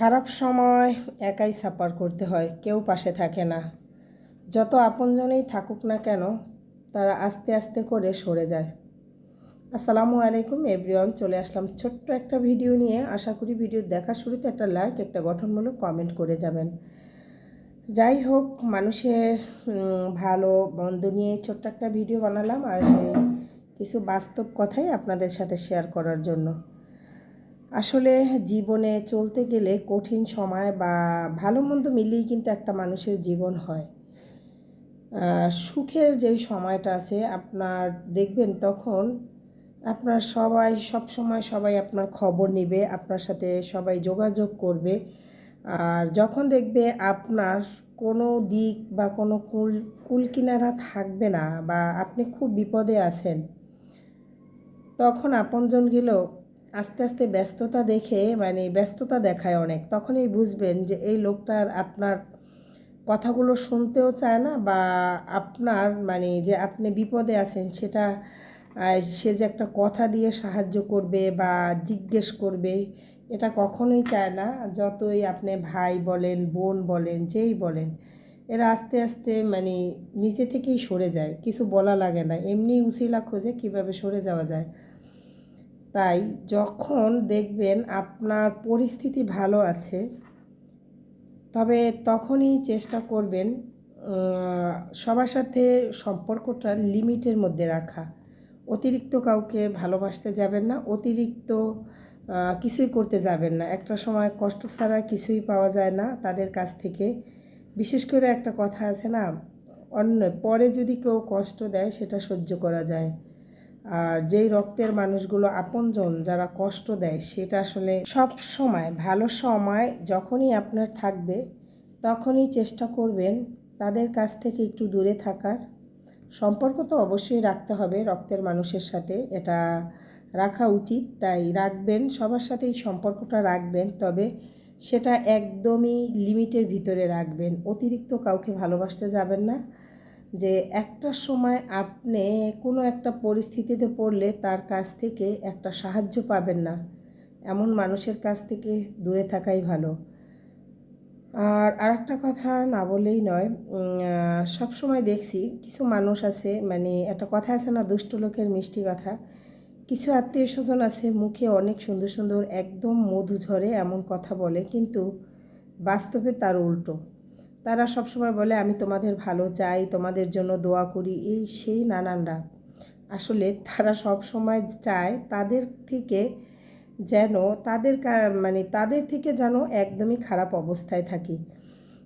খারাপ সময় একাই সাফার করতে হয়, কেউ পাশে থাকে না। যত আপনজনেই থাকুক না কেন, তারা আস্তে আস্তে করে সরে যায়। আসসালামু আলাইকুম এভরিওয়ান, চলে আসলাম ছোট্ট একটা ভিডিও নিয়ে। আশা করি ভিডিও দেখার শুরুতে একটা লাইক, একটা গঠনমূলক কমেন্ট করে যাবেন। যাই হোক, মানুষের ভালো বন্ধ নিয়ে ছোট্ট একটা ভিডিও বানালাম আর সেই কিছু বাস্তব কথাই আপনাদের সাথে শেয়ার করার জন্য। আসলে জীবনে চলতে গেলে কঠিন সময় বা ভালো মন্দ মিলিয়েই কিন্তু একটা মানুষের জীবন হয়। সুখের যেই সময়টা আছে, আপনার দেখবেন তখন আপনার সবাই, সব সময় সবাই আপনার খবর নেবে, আপনার সাথে সবাই যোগাযোগ করবে। আর যখন দেখবে আপনার কোনো দিক বা কোনো কুল, কুলকিনারা থাকবে না বা আপনি খুব বিপদে আছেন, তখন আপনজনগুলো আস্তে আস্তে ব্যস্ততা দেখে মানে ব্যস্ততা দেখায় অনেক। তখনই বুঝবেন যে এই লোকটার আপনার কথাগুলো শুনতেও চায় না বা আপনার মানে যে আপনি বিপদে আছেন সেটা সে যে একটা কথা দিয়ে সাহায্য করবে বা জিজ্ঞেস করবে, এটা কখনোই চায় না। যতই আপনি ভাই বলেন, বোন বলেন, যেই বলেন, এরা আস্তে আস্তে মানে নিচে থেকেই সরে যায়। কিছু বলা লাগে না। এমনি উসিলা খোঁজে কীভাবে সরে যাওয়া যায়। তাই যখন দেখবেন আপনার পরিস্থিতি ভালো আছে, তবে তখনই চেষ্টা করবেন সবার সাথে সম্পর্কটা লিমিটের মধ্যে রাখা। অতিরিক্ত কাউকে ভালোবাসতে যাবেন না, অতিরিক্ত কিছুই করতে যাবেন না। একটা সময় কষ্ট ছাড়া কিছুই পাওয়া যায় না তাদের কাছ থেকে। বিশেষ করে একটা কথা আছে না, অন্য, পরে যদি কেউ কষ্ট দেয় সেটা সহ্য করা যায়। আর যেই রক্তের মানুষগুলো আপনজন যারা কষ্ট দেয়, সেটা আসলে সব সময়, ভালো সময় যখনই আপনার থাকবে, তখনই চেষ্টা করবেন তাদের কাছ থেকে একটু দূরে থাকার। সম্পর্ক তো অবশ্যই রাখতে হবে রক্তের মানুষের সাথে, এটা রাখা উচিত। তাই রাখবেন, সবার সাথেই সম্পর্কটা রাখবেন, তবে সেটা একদমই লিমিটের ভিতরে রাখবেন। অতিরিক্ত কাউকে ভালোবাসতে যাবেন না। যে একটা সময় আপনি কোনো একটা পরিস্থিতিতে পড়লে তার কাছ থেকে একটা সাহায্য পাবেন না। এমন মানুষের কাছ থেকে দূরে থাকাই ভালো। আর আরেকটা কথা না বলেই নয় সব সময় দেখছি কিছু মানুষ আছে মানে একটা কথা আছে না, দুষ্ট লোকের মিষ্টি কথা। কিছু আত্মীয় স্বজন আছে, মুখে অনেক সুন্দর সুন্দর একদম মধু ঝরে এমন কথা বলে, কিন্তু বাস্তবে তার উল্টো। তারা সবসময় বলে, আমি তোমাদের ভালো চাই, তোমাদের জন্য দোয়া করি। এই সেই নানানরা। আসলে তারা সব সময় চায় তাদের থেকে যেন তাদের মানে তাদের থেকে যেন একদমই খারাপ অবস্থায় থাকি।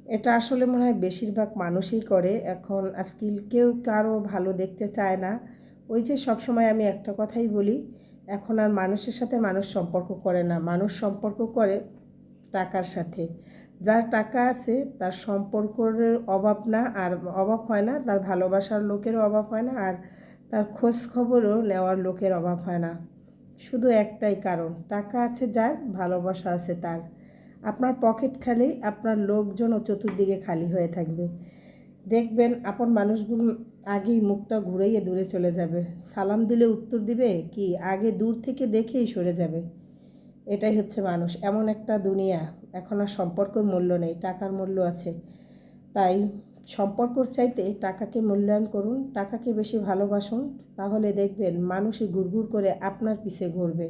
এটা আসলে মনে হয় বেশিরভাগ মানুষই করে। এখন আজকাল কেউ কারও ভালো দেখতে চায় না। ওই যে সবসময় আমি একটা কথাই বলি, এখন আর মানুষের সাথে মানুষ সম্পর্ক করে না। মানুষ সম্পর্ক করে টাকার সাথে। যার টাকা আছে তার সম্পর্কের অভাব না, আর অভাব হয় না, তার ভালোবাসার লোকেরও অভাব হয় না, আর তার খোঁজ খবরও নেওয়ার লোকের অভাব হয় না। শুধু একটাই কারণ, টাকা আছে যার, ভালোবাসা আছে তার। আপনার পকেট খালি, আপনার লোকজনও চতুর্দিকে খালি হয়ে থাকবে। দেখবেন আপন মানুষগুলো আগেই মুখটা ঘুরাইয়ে দূরে চলে যাবে। সালাম দিলে উত্তর দিবে কি, আগে দূর থেকে দেখেই সরে যাবে। এটাই হচ্ছে মানুষ, এমন একটা দুনিয়া। এখন আর সম্পর্কের মূল্য নেই, টাকার মূল্য আছে। তাই সম্পর্কর চাইতে টাকাকে মূল্যায়ন করুন, টাকাকে বেশি ভালোবাসুন, তাহলে দেখবেন মানুষই ঘুরঘুর করে আপনার পিছে ঘুরবে।